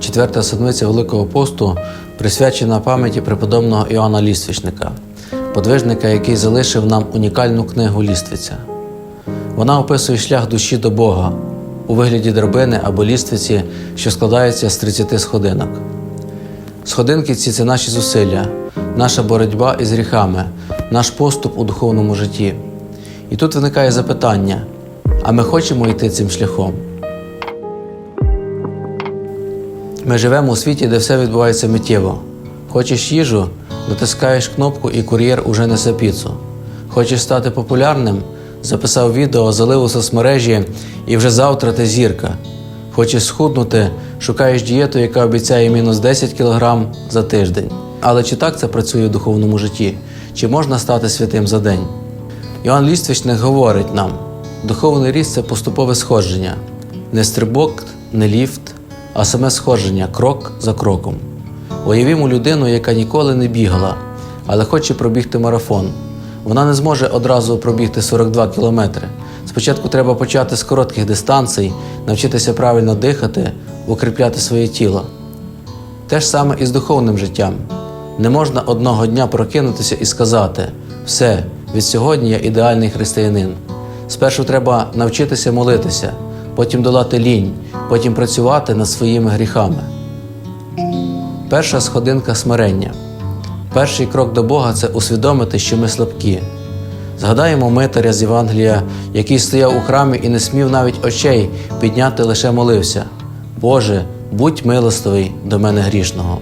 Четверта седмиця Великого посту присвячена пам'яті преподобного Іоанна Ліствічника, подвижника, який залишив нам унікальну книгу Ліствиця. Вона описує шлях душі до Бога у вигляді драбини або ліствиці, що складається з 30 сходинок. Сходинки ці це наші зусилля, наша боротьба із гріхами, наш поступ у духовному житті. І тут виникає запитання: а ми хочемо йти цим шляхом? Ми живемо у світі, де все відбувається миттєво. Хочеш їжу, натискаєш кнопку і кур'єр уже несе піцу. Хочеш стати популярним, записав відео, залив у соцмережі і вже завтра ти зірка. Хочеш схуднути, шукаєш дієту, яка обіцяє мінус 10 кг за тиждень. Але чи так це працює в духовному житті? Чи можна стати святим за день? Іоанн Ліствичник говорить нам: духовний ріст це поступове сходження, не стрибок, не ліфт, а саме сходження крок за кроком. Уявімо людину, яка ніколи не бігала, але хоче пробігти марафон. Вона не зможе одразу пробігти 42 кілометри. Спочатку треба почати з коротких дистанцій, навчитися правильно дихати, укріпляти своє тіло. Те ж саме і з духовним життям. Не можна одного дня прокинутися і сказати: все, від сьогодні я ідеальний християнин. Спершу треба навчитися молитися, потім долати лінь, потім працювати над своїми гріхами. Перша сходинка смирення. Перший крок до Бога це усвідомити, що ми слабкі. Згадаємо митаря з Євангелія, який стояв у храмі і не смів навіть очей підняти, лише молився. Боже, будь милостивий до мене грішного.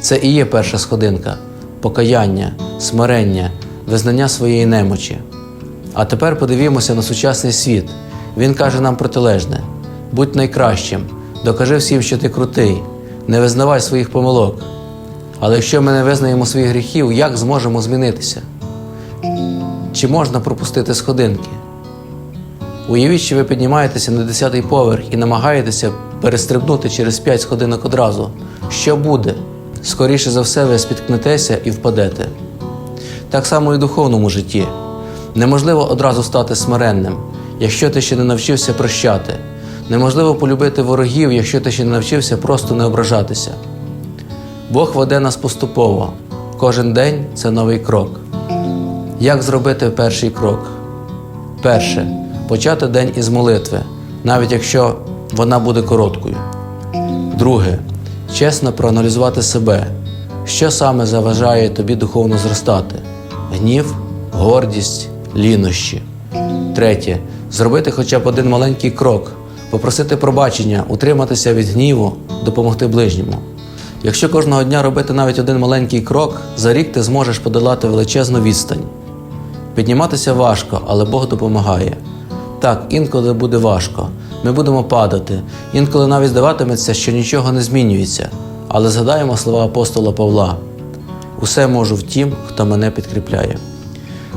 Це і є перша сходинка покаяння, смирення, визнання своєї немочі. А тепер подивімося на сучасний світ. Він каже нам протилежне: будь найкращим, докажи всім, що ти крутий, не визнавай своїх помилок. Але якщо ми не визнаємо своїх гріхів, як зможемо змінитися? Чи можна пропустити сходинки? Уявіть, що ви піднімаєтеся на 10-й поверх і намагаєтеся перестрибнути через 5 сходинок одразу. Що буде? Скоріше за все, ви спіткнетеся і впадете. Так само і в духовному житті. Неможливо одразу стати смиренним, якщо ти ще не навчився прощати. Неможливо полюбити ворогів, якщо ти ще не навчився просто не ображатися. Бог веде нас поступово. Кожен день це новий крок. Як зробити перший крок? Перше почати день із молитви, навіть якщо вона буде короткою. Друге чесно проаналізувати себе, що саме заважає тобі духовно зростати: гнів, гордість, лінощі. Третє зробити хоча б один маленький крок, попросити пробачення, утриматися від гніву, допомогти ближньому. Якщо кожного дня робити навіть один маленький крок, за рік ти зможеш подолати величезну відстань. Підніматися важко, але Бог допомагає. Так, інколи буде важко. Ми будемо падати, інколи навіть здаватиметься, що нічого не змінюється. Але згадаємо слова апостола Павла: усе можу в тім, хто мене підкріпляє.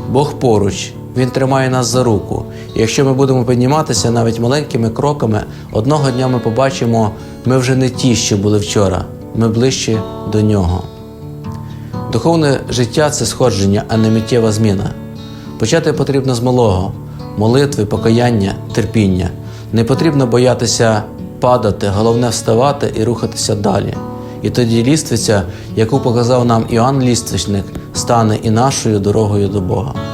Бог поруч, Він тримає нас за руку. І якщо ми будемо підніматися навіть маленькими кроками, одного дня ми побачимо, ми вже не ті, що були вчора, ми ближче до нього. Духовне життя це сходження, а не миттєва зміна. Почати потрібно з малого молитви, покаяння, терпіння. Не потрібно боятися падати, головне вставати і рухатися далі. І тоді ліствиця, яку показав нам Іоанн Ліствичник, стане і нашою дорогою до Бога.